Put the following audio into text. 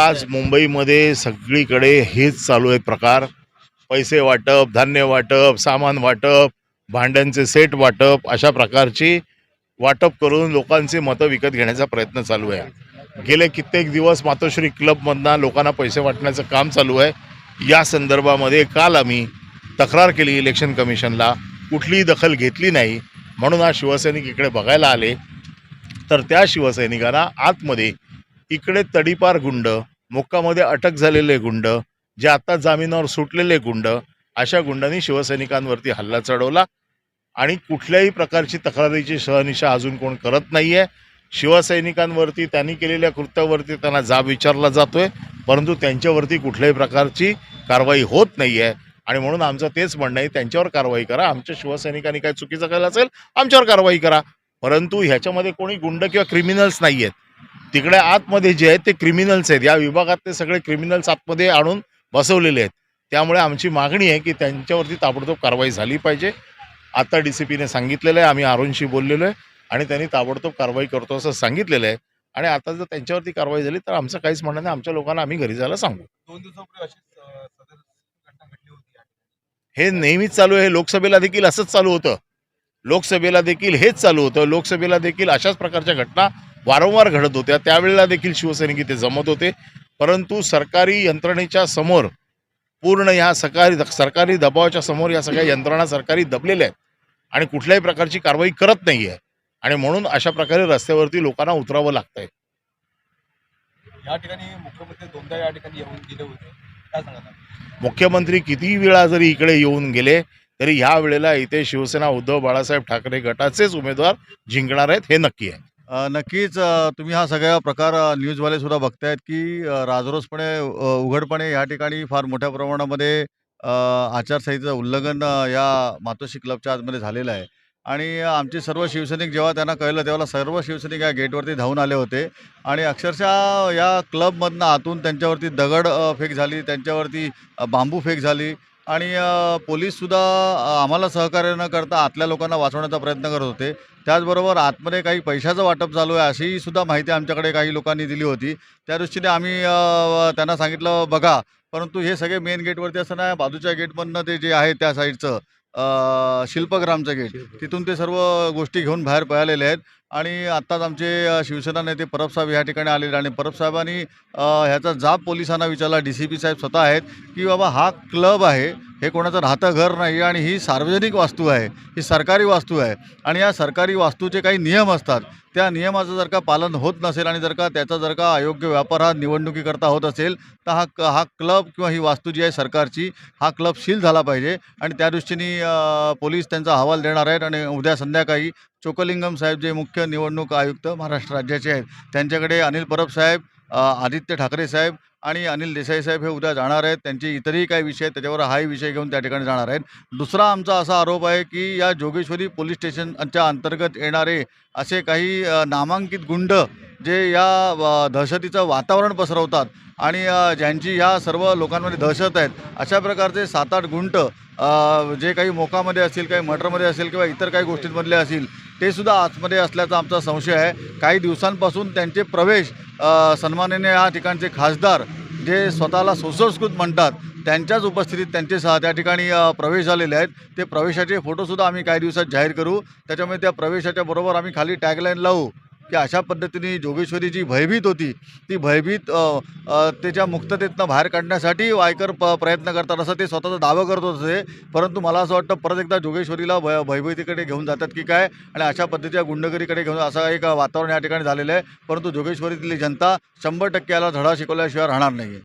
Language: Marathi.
आज मुंबईमध्ये सगळीकडे हेच चालू आहे प्रकार. पैसे वाटप धान्य वाटप सामान वाटप भांड्यांचे सेट वाटप अशा प्रकारची वाटप करून लोकांचे मतं विकत घेण्याचा प्रयत्न चालू आहे. गेले कित्येक दिवस मातोश्री क्लबमधनं लोकांना पैसे वाटण्याचं काम चालू आहे. या संदर्भामध्ये काल आम्ही तक्रार केली इलेक्शन कमिशनला. कुठलीही दखल घेतली नाही. म्हणून आज शिवसैनिक इकडे बघायला आले. तर त्या शिवसैनिकांना आतमध्ये इकडे तडीपार गुंड मोक्कामध्ये अटक झालेले गुंड जे आता जामिनावर सुटलेले गुंड अशा गुंडांनी शिवसैनिकांवरती हल्ला चढवला. आणि कुठल्याही प्रकारची तक्रारीची शहनिशा अजून कोण करत नाही आहे शिवसैनिकांवरती त्यांनी केलेल्या कृत्यावरती त्यांना जाब विचारला जातोय परंतु त्यांच्यावरती कुठल्याही प्रकारची कारवाई होत नाही आहे आणि म्हणून आमचं तेच म्हणणं आहे त्यांच्यावर कारवाई करा आमच्या शिवसैनिकांनी काय चुकीचं केलं असेल आमच्यावर कारवाई करा. परंतु ह्याच्यामध्ये कोणी गुंड किंवा क्रिमिनल्स नाही आहेत तिकडे आतमध्ये जे आहेत ते क्रिमिनल्स आहेत. या विभागात ते सगळे क्रिमिनल्स आतमध्ये आणून बसवलेले आहेत. त्यामुळे आमची मागणी आहे की त्यांच्यावरती ताबडतोब कारवाई झाली पाहिजे. आता डी सी पीने सांगितलेलं आहे. आम्ही अरुणशी बोललेलो आहे. आणि त्यांनी ताबडतोब कारवाई करतो असं सांगितलेलं आहे. आणि आता जर त्यांच्यावरती कारवाई झाली तर आमचं काहीच म्हणणं नाही. आमच्या लोकांना आम्ही घरी जायला सांगू. दोन दिवसापूर्वी हे नेहमीच चालू आहे. लोकसभेला देखील असंच चालू होतं. लोकसभेला देखील हेच चालू होतं. लोकसभेला देखील अशाच प्रकारच्या घटना वारंवार घडत होत्या. त्यावेळेला देखील शिवसैनिक इथे जमत होते. परंतु सरकारी यंत्रणेच्या समोर पूर्ण ह्या सरकारी सरकारी दबावाच्या समोर या सगळ्या यंत्रणा सरकारी दबलेल्या आहेत. आणि कुठल्याही प्रकारची कारवाई करत नाही आहे. आणि म्हणून अशा प्रकारे रस्त्यावरती लोकांना उतरावं लागतंय. या ठिकाणी मुख्यमंत्री दोनदा या ठिकाणी येऊन गेले होते. काय सांगत आपण? मुख्यमंत्री कितीही वेळा जरी इकडे येऊन गेले तरी ह्या वेळेला इथे शिवसेना उद्धव बाळासाहेब ठाकरे गटाचेच उमेदवार जिंकणार आहेत हे नक्की आहे. नक्कीच तुम्ही हा सगळा प्रकार न्यूजवाले सुद्धा बघतायत की राजरोसपणे उघडपणे या ठिकाणी फार मोठ्या प्रमाणामध्ये आचारसंहितेचं उल्लंघन या मातोश्री क्लबच्या आतमध्ये झालेलं आहे. आणि आमचे सर्व शिवसैनिक जेव्हा त्यांना कळलं तेव्हा सर्व शिवसैनिक या गेटवरती धावून आले होते. आणि अक्षरशः या क्लबमधनं आतून त्यांच्यावरती दगड फेक झाली त्यांच्यावरती बांबू फेक झाली. आणि पोलीससुद्धा आम्हाला सहकार्य न करता आतल्या लोकांना वाचवण्याचा प्रयत्न करत होते. त्याचबरोबर आतमध्ये काही पैशाचं वाटप चालू आहे अशीसुद्धा माहिती आमच्याकडे काही लोकांनी दिली होती. त्या दृष्टीने आम्ही त्यांना सांगितलं बघा परंतु हे सगळे मेन गेटवरती असताना बाजूच्या गेटमधनं ते जे आहे त्या साईडचं शिल्पग्रामचं गेट. तिथून ते सर्व गोष्टी घेऊन बाहेर पळालेले आहेत. आणि आत्ताच आमचे शिवसेना नेते परब साहेब ह्या ठिकाणी आलेले आणि परब साहेबांनी अ, ह्याचा जाब पोलिसांना विचारला. डी सी पी साहेब स्वतः आहेत की बाबा हा क्लब आहे हे कोणाचं राहतं घर नाही आणि ही सार्वजनिक वास्तू आहे ही सरकारी वास्तू आहे आणि या सरकारी वास्तूचे काही नियम असतात. त्या नियमाचं जर का पालन होत नसेल आणि जर का त्याचा जर का अयोग्य व्यापार हा निवडणुकीकरता होत असेल तर हा क हा क्लब किंवा ही वास्तू जी आहे सरकारची हा क्लब सील झाला पाहिजे आणि त्या दृष्टीने पोलीस त्यांचा अहवाल देणार आहेत आणि उद्या संध्याकाळी चोकलिंगम साहेब जे मुख्य निवडणूक आयुक्त महाराष्ट्र राज्याचे आहेत त्यांच्याकडे अनिल परब साहेब आदित्य ठाकरे साहेब आणि अनिल देसाई साहेब हे उद्या जाणार आहेत. त्यांचे इतरही काही विषय आहेत त्याच्यावर हाही विषय घेऊन त्या ठिकाणी जाणार आहेत. दुसरा आमचा असा आरोप आहे की या जोगेश्वरी पोलीस स्टेशनच्या अंतर्गत येणारे असे काही नामांकित गुंड जे या दहशतीचं वातावरण पसरवतात आणि ज्यांची या सर्व लोकांमध्ये दहशत आहेत अशा प्रकारचे सात आठ गुंट जे काही मोकामध्ये असतील काही मटरमध्ये असेल किंवा इतर काही गोष्टींमधले असतील ते सुद्धा आतमध्ये असल्याचा आमचा संशय आहे. काही दिवसांपासून त्यांचे प्रवेश सन्मानाने या ठिकाणचे खासदार जे स्वतःला सुसंस्कृत म्हणतात त्यांच्याच उपस्थितीत त्यांचे सहा त्या ठिकाणी प्रवेश झालेले आहेत. ते प्रवेशाचे फोटोसुद्धा आम्ही काही दिवसात जाहीर करू. त्याच्यामुळे त्या प्रवेशाच्या बरोबर आम्ही खाली टॅगलाईन लावू. की अशा पद्धतीने जोगेश्वरी जी भयभीत होती ती भयभीत त्याच्या मुक्ततेतनं बाहेर काढण्यासाठी वायकर प प्रयत्न करतात असं ते स्वतःचा दावा करत होते परंतु मला असं वाटतं परत एकदा जोगेश्वरीला भय भयभीतीकडे घेऊन जातात की काय आणि अशा पद्धतीच्या गुंडगिरीकडे घेऊन असं एक वातावरण या ठिकाणी झालेलं आहे. परंतु जोगेश्वरीतली जनता शंभर टक्के याला धडा शिकवल्याशिवाय राहणार नाही आहे